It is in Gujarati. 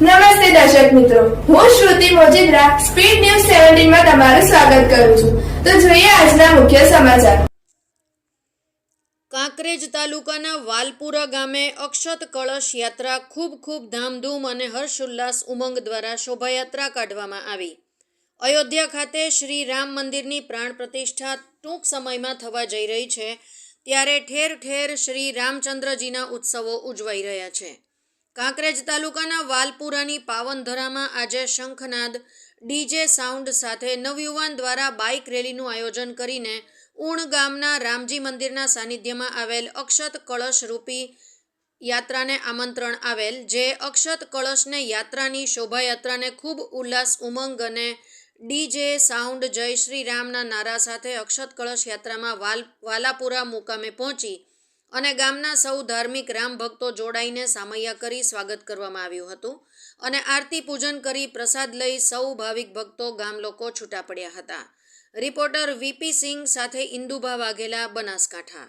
નમસ્તે દર્શક મિત્રો. હું શ્રુતિ મોજીદ્રા, સ્પીડ ન્યૂઝ સેવન્ટીનમાં તમારું સ્વાગત કરું છું. તો જોઈએ આજના મુખ્ય સમાચાર. કાંકરેજ તાલુકાના વાલપુરા ગામે અક્ષત કળશ યાત્રા ખૂબ ખૂબ ધામધૂમ અને હર્ષોલ્લાસ ઉમંગ દ્વારા શોભાયાત્રા કાઢવામાં આવી. અયોધ્યા ખાતે શ્રી રામ મંદિરની પ્રાણ પ્રતિષ્ઠા ટૂંક સમયમાં થવા જઈ રહી છે, ત્યારે ઠેર ઠેર શ્રી રામચંદ્રજીના ઉત્સવો ઉજવાઈ રહ્યા છે. કાંકરેજ તાલુકાના વાલપુરાની પાવનધરામાં આજે શંખનાદ ડીજે સાઉન્ડ સાથે નવયુવાન દ્વારા બાઇક રેલીનું આયોજન કરીને ઉણ ગામના રામજી મંદિરના સાનિધ્યમાં આવેલ અક્ષત કળશ રૂપી યાત્રાને આમંત્રણ આવેલ, જે અક્ષત કળશને યાત્રાની શોભાયાત્રાને ખૂબ ઉલ્લાસ, ઉમંગ અને ડીજે સાઉન્ડ જય શ્રી રામના નારા સાથે અક્ષત કળશ યાત્રામાં વાલ, વાલાપુરા મુકામે પહોંચી અને ગામના સૌ ધાર્મિક રામ ભક્તો જોડાઈને સામૈયા કરી સ્વાગત કરવામાં આવ્યું હતું અને આરતી પૂજન કરી પ્રસાદ લઈ સૌ ભાવિક ભક્તો ગામ લોકો છૂટા પડ્યા હતા. રિપોર્ટર વીપી સિંહ સાથે ઇન્દુભા વાઘેલા, બનાસકાંઠા.